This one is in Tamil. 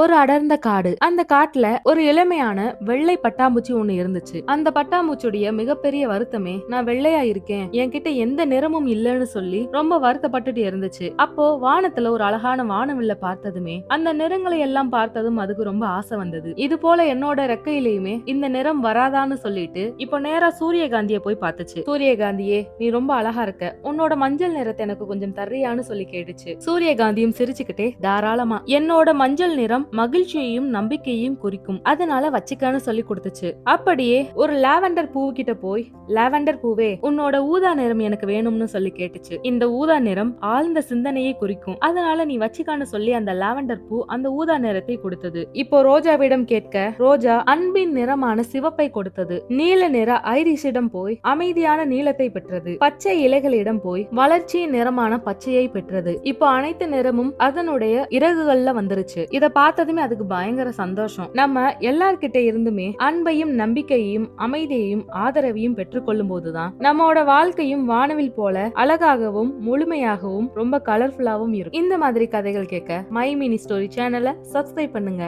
ஒரு அடர்ந்த காடு. அந்த காட்டுல ஒரு இளமையான வெள்ளை பட்டாம்பூச்சி ஒண்ணு இருந்துச்சு. அந்த பட்டாம்பூச்சியுடைய மிகப்பெரிய வருத்தமே நான் வெள்ளையா இருக்கேன். என்கிட்ட எந்த நிறமும் இல்லைன்னு சொல்லி ரொம்ப வருத்தப்பட்டுட்டு இருந்துச்சு. அப்போ வானத்துல ஒரு அழகான வானவில்ல பார்த்ததுமே அந்த நிறங்களை எல்லாம் பார்த்ததும் அதுக்கு ரொம்ப ஆசை வந்தது. இது போல என்னோட ரெக்கையிலயுமே இந்த நிறம் வராதான்னு சொல்லிட்டு இப்போ நேரா சூரியகாந்திய போய் பார்த்துச்சு. சூரியகாந்தியே நீ ரொம்ப அழகா இருக்க. உன்னோட மஞ்சள் நிறத்தை எனக்கு கொஞ்சம் தர்றியான்னு சொல்லி கேட்டுச்சு. சூரியகாந்தியும் சிரிச்சுக்கிட்டே தாராளமா. என்னோட மஞ்சள் நிறம் மகிழ்ச்சியையும் நம்பிக்கையையும் குறிக்கும். அதனால வச்சுக்கான்னு சொல்லி கொடுத்துச்சு. அப்படியே ஒரு லாவெண்டர் பூ கிட்ட போய் லாவெண்டர் பூவே உன்னோட ஊதா நிறம் எனக்கு வேணும்னு சொல்லி கேட்டுச்சு. இந்த ஊதா நிறம் ஆழ்ந்த சிந்தனையை குறிக்கும். அதனால நீ வச்சுக்கான்னு சொல்லி அந்த லாவெண்டர் பூ அந்த ஊதா நிறத்தை கொடுத்தது. இப்போ ரோஜாவிடம் கேட்க ரோஜா அன்பின் நிறமான சிவப்பை கொடுத்தது. நீல நிற ஐரிஷிடம் போய் அமைதியான நீளத்தை பெற்றது. பச்சை இலைகளிடம் போய் வளர்ச்சியின் நிறமான பச்சையை பெற்றது. இப்போ அனைத்து நிறமும் அதனுடைய இறகுகள்ல வந்துருச்சு. இத பார்த்ததுமே அதுக்கு பயங்கர சந்தோஷம். நம்ம எல்லார்கிட்ட இருந்துமே அன்பையும் நம்பிக்கையையும் அமைதியையும் ஆதரவையும் பெற்றுக்கொள்ளும் போதுதான் நம்மளோட வாழ்க்கையும் வானவில் போல அழகாகவும் முழுமையாகவும் ரொம்ப கலர்ஃபுல்லாகவும் இருக்கும். இந்த மாதிரி கதைகள் கேட்க மை மினி ஸ்டோரி சேனலை சப்ஸ்கிரைப் பண்ணுங்க.